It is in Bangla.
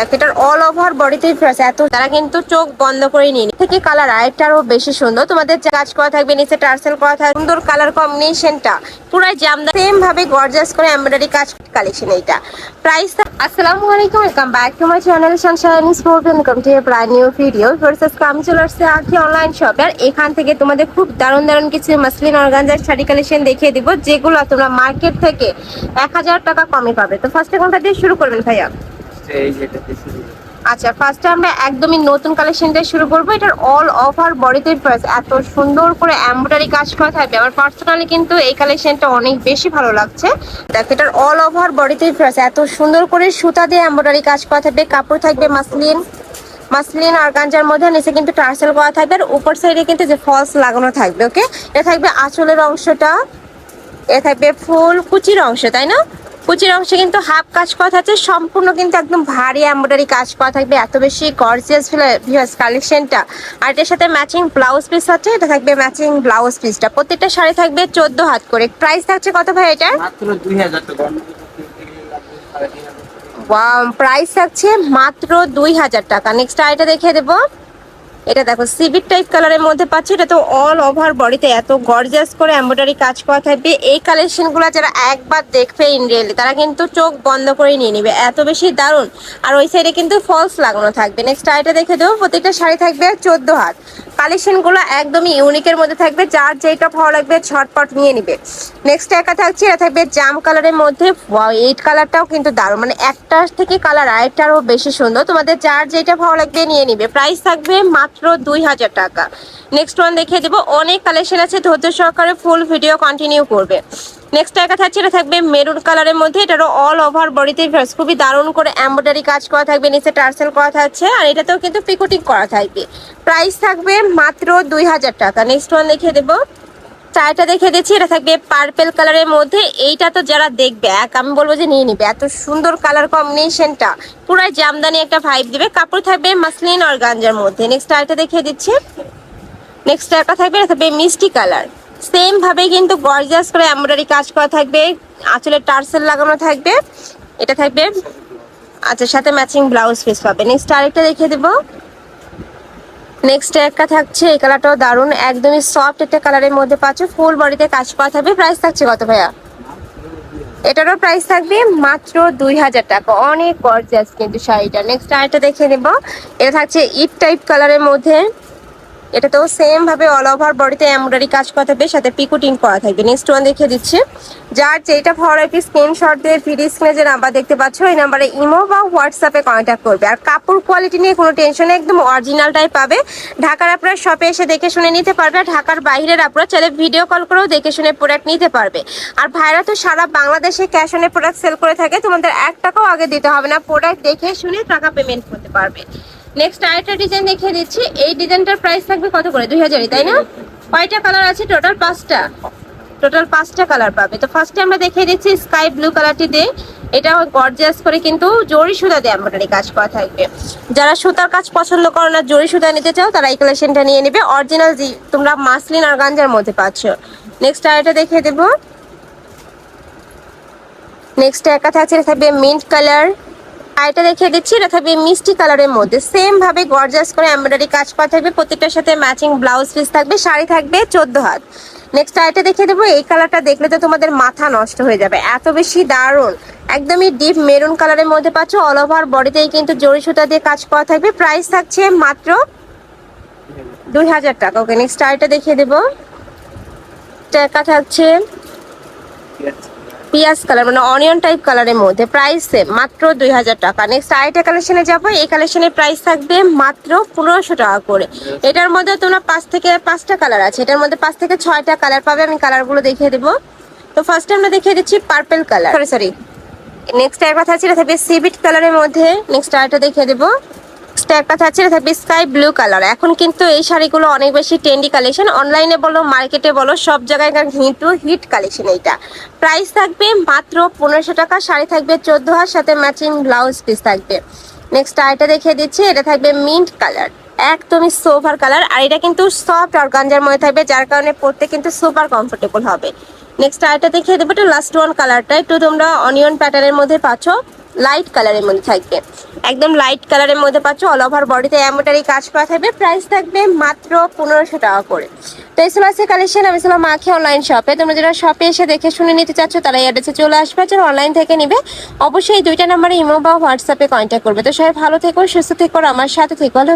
দেখ, এটার অল ওভার বডিতে ফ্রেশ এত তারা কিন্তু চোখ বন্ধ করে নিয়ে থেকে কালার আরেকটা আরও বেশি সুন্দর। তোমাদের কাজ করা থাকবে, নিচে টার্সেল করা থাকবে, সুন্দর কালার কম্বিনেশনটা পুরাই জামদার সেম ভাবে গর্জাস করে এমব্রয়ডারি কাজ কালেকশন এইটা। প্রাইস আসসালামু আলাইকুম welcome back to my channel sunshine sport welcome to a brand new video versus কাম চলে আসছে আজকে অনলাইন শপে আর এখান থেকে তোমাদের খুব দারুণ দারুণ কিছু মাসলিন অর্গানজার শাড়ি কালেকশন দেখিয়ে দিব, যেগুলো তোমরা মার্কেট থেকে এক হাজার টাকা কমে পাবে। তো ফার্স্টে কোনটা দিয়ে শুরু করবেন ভাইয়া? আচ্ছা ফার্স্টে আমরা একদমই নতুন কালেকশন দিয়ে শুরু করব। এটার অল ওভার বডিতে প্রাইস এত সুন্দর করে এমব্রয়ডারি কাজ করা থাকবে। আমার পার্সোনালি কিন্তু এই কালেকশনটা অনেক বেশি ভালো লাগছে। দেখ, এটার অল ওভার বডিতে প্রাইস এত সুন্দর করে সুতা দিয়ে এমব্রয়ডারি কাজ করা থাকবে। কাপড় থাকবে মাসলিন মাসলিন আর গাঞ্জার মধ্যে নিচে কিন্তু টার্সেল করা থাকবে। আর উপর সাইডে কিন্তু যে ফলস লাগানো থাকবে ওকে এটা থাকবে আঁচলের অংশটা, এ থাকবে ফুল কুচির অংশ, তাই না? কুচির অংশে কিন্তু হাফ কাজ করা থাকছে সম্পূর্ণ কিন্তু একদম ভারী এমব্রয়ডারি কাজ করা থাকবে এত বেশি গর্জিয়াস ভিউয়ার্স কালেকশনটা আর এটার সাথে ম্যাচিং ব্লাউজ পিস আছে এটা থাকবে ম্যাচিং ব্লাউজ পিসটা প্রত্যেকটা শাড়ি থাকবে চোদ্দ হাত করে। প্রাইস থাকছে কত ভাই এটা। প্রাইস থাকছে মাত্র দুই হাজার টাকা। নেক্সট আইটা দেখিয়ে দেবো। এটা দেখো সিভিক টাইপ কালারের মধ্যে পাচ্ছি, এটা তো অল ওভার বডিতে এত গর্জাস করে এম্ব্রয়ডারি কাজ করা থাকবে। এই কালেকশনগুলো যারা একবার দেখবে ইন রিয়েলি তারা কিন্তু চোখ বন্ধ করে নিয়ে নিবে। এত বেশি দারুণ। আর ওই সাইডে কিন্তু ফলস লাগানো থাকবে। নেক্সট আইটা দেখে দেবো, প্রত্যেকটা শাড়ি থাকবে চোদ্দ হাত। কালেকশনগুলো একদমই ইউনিকের মধ্যে থাকবে। যার যেটা ভালো লাগবে ঝটপট নিয়ে নিবে। নেক্সট একা থাকছে, এটা থাকবে জাম কালারের মধ্যে। এইট কালারটাও কিন্তু দারুণ। মানে একটা থেকে কালার আরেকটা আরও বেশি সুন্দর। তোমাদের যার যেটা ভালো লাগবে নিয়ে নিবে। প্রাইস থাকবে মাত্র দুই হাজার টাকা। নেক্সট ওয়ান দেখিয়ে দেবো। অনেক কালেকশন আছে। ধৈর্য সহকারে ফুল ভিডিও কন্টিনিউ করবে। নেক্সট একা থাকছে এটা থাকবে মেরুন কালারের মধ্যে। এটারও অল ওভার বডিতে খুবই দারুণ করে এমব্রয়ডারি কাজ করা থাকবে, নিচে টার্সেল করা থাকছে, আর এটাতেও কিন্তু পিকোটিং করা থাকবে। প্রাইস থাকবে মাত্র দুই হাজার টাকা। নেক্সট ওয়ান দেখিয়ে দেবো। চারটা দেখে দিচ্ছি, এটা থাকবে পার্পেল কালারের মধ্যে। এইটা তো যারা দেখবে, এক আমি বলব যে নিয়ে নিবে। এত সুন্দর কালার কম্বিনেশনটা পুরাই জামদানি একটা ভাইব দিবে। কাপড় থাকবে মাসলিন আর গাঞ্জার মধ্যে। নেক্সট আরেকটা দেখিয়ে দিচ্ছি। নেক্সট একটা থাকবে, এটা থাকবে মিষ্টি কালার সেম ভাবে কিন্তু গর্জিয়াস করে এমব্রয়ডারি কাজ করা থাকবে। আঁচলে টার্সেল লাগানো থাকবে। এটা থাকবে। আচ্ছা সাথে ম্যাচিং ব্লাউজ পিস পাবে। নেক্সট আরেকটা দেখিয়ে দেবো। নেক্সট একটা থাকছে। এই কালারটাও দারুণ। একদমই সফট একটা কালারের মধ্যে পাচ্ছ। ফুল বডিতে কাজ করা থাকবে। প্রাইস থাকছে কত ভাইয়া? এটারও প্রাইস থাকবে মাত্র দুই হাজার টাকা। অনেক গর্জিয়াস কিন্তু শাড়িটা। নেক্সট আরেকটা দেখে নেব এটা থাকছে ইট টাইপ কালারের মধ্যে। এটা তো সেম ভাবে অল ওভার বডিতে এমব্রয়ডারি কাজ করা থাকবে সাথে পিকুটিং করা থাকবে। নেক্সট ওয়ান দেখে দিচ্ছি। যার যেটা ভালো একটি স্ক্রিনশট দিয়ে ভিডিও স্ক্রিনে যে নাম্বার দেখতে পাচ্ছ, এই নাম্বারে ইমো বা হোয়াটসঅ্যাপে কন্ট্যাক্ট করবে। আর কাপড় কোয়ালিটি নিয়ে কোনো টেনশন একদম অরিজিনালটাই পাবে। ঢাকার আপনারা শপে এসে দেখে শুনে নিতে পারবে, আর ঢাকার বাইরের আপনারা চাইলে ভিডিও কল করেও দেখে শুনে প্রোডাক্ট নিতে পারবে। আর ভাইরা তো সারা বাংলাদেশে ক্যাশ অনে প্রোডাক্ট সেল করে থাকে, তোমাদের এক টাকাও আগে দিতে হবে না। প্রোডাক্ট দেখে শুনে টাকা পেমেন্ট করতে পারবে। নেক্সট আরেকটা ডিজাইন দেখিয়ে দিচ্ছি। এই ডিজাইনটার প্রাইস থাকবে কত করে? দুই হাজারই, তাই না? কয়টা কালার আছে? টোটাল পাঁচটা। টোটাল পাঁচটা কালার পাবে। তো ফার্স্টে আমরা দেখিয়ে দিচ্ছি স্কাই ব্লু কালারটি দিয়ে। এটা গর্জিয়াস করে কিন্তু জরি সুতা দিয়ে এমব্রয়ডারি কাজ করা থাকবে। যারা সুতার কাজ পছন্দ করো না, জরি সুতা নিতে চাও, তারা এই কালেকশনটা নিয়ে নেবে। অরিজিনাল জি তোমরা মাসলিন আর গাঞ্জার মধ্যে পাচ্ছ। নেক্সট আরেকটা দেখিয়ে দেবো। নেক্সট একা থাকছে থাকবে মিন্ট কালার এটা দেখিয়ে দিচ্ছি, এটা থাকবে মিষ্টি কালারের মধ্যে। সেম ভাবে গর্জাস করে এমব্রয়ডারি কাজ করা থাকবে, প্রত্যেকটার সাথে ম্যাচিং ব্লাউজ পিস থাকবে, শাড়ি থাকবে, চোদ্দ হাত। নেক্সট আইটা দেখিয়ে দেবো, এই কালারটা দেখলে তো তোমাদের মাথা নষ্ট হয়ে যাবে। এত বেশি দারুণ, একদমই ডিপ মেরুন কালারের মধ্যে পাচ্ছ অল ওভার বডিতেই কিন্তু জরি সুতা দিয়ে কাজ করা থাকবে। প্রাইস থাকছে মাত্র দুই হাজার টাকা। ওকে নেক্সট আইটা দেখিয়ে দেবো। টাকা থাকছে। পিয়াজ কালার মানে অনিয়ন টাইপ কালারের মধ্যে প্রাইস সেম মাত্র দুই হাজার টাকা। নেক্সট আরেকটা কালেকশনে যাব এই কালেকশনের প্রাইস থাকবে মাত্র পনেরোশো টাকা করে। এটার মধ্যে তোমরা পাঁচ থেকে পাঁচটা কালার আছে এটার মধ্যে পাঁচ থেকে ছয়টা কালার পাবে আমি কালারগুলো দেখিয়ে দেবো। তো ফার্স্টে আমরা দেখিয়ে দিচ্ছি purple colour sorry sorry next এর কথা আছে এটা থাকবে সিবিট কালারের মধ্যে নেক্সট আরেকটা দেখিয়ে দেবো। নেক্সট একটা থাকছে, এটা থাকবে স্কাই ব্লু কালার এখন কিন্তু এই শাড়িগুলো অনেক বেশি ট্রেন্ডি কালেকশন অনলাইনে বলো মার্কেটে বলো, সব জায়গায় কিন্তু হিট কালেকশন এইটা। প্রাইস থাকবে মাত্র পনেরোশো টাকা, শাড়ি থাকবে চোদ্দ হাজার সাথে ম্যাচিং ব্লাউজ পিস থাকবে। নেক্সট আরেকটা দেখিয়ে দিচ্ছি, এটা থাকবে মিন্ট কালার একদমই সোফার কালার আর এটা কিন্তু সফট অর্গানজার মধ্যে থাকবে, যার কারণে পরতে কিন্তু সুপার কমফোর্টেবল হবে। নেক্সট আরেকটা দেখিয়ে দেবো, এটা লাস্ট ওয়ান কালারটা একটু তোমরা অনিয়ন প্যাটার্নের মধ্যে পাচ্ছ। লাইট কালারের মধ্যে থাকবে। একদম লাইট কালারের মধ্যে পাচ্ছ অল ওভার বডিতে এমোটারি কাজ করা থাকবে। প্রাইস থাকবে মাত্র পনেরোশো টাকা করে। তো এই ছিল কালেকশন আমি ছিলাম মাখি অনলাইন শপে তোমরা যারা শপে এসে দেখে শুনে নিতে চাচ্ছ, তারা এই অ্যাড্রেসে চলে আসবে। যারা অনলাইন থেকে নিবে, অবশ্যই দুইটা নাম্বারে ইমো বা হোয়াটসঅ্যাপে কন্ট্যাক্ট করবে। তো সবাই ভালো থেকো, সুস্থ থেকো আমার সাথে থেকো। হলো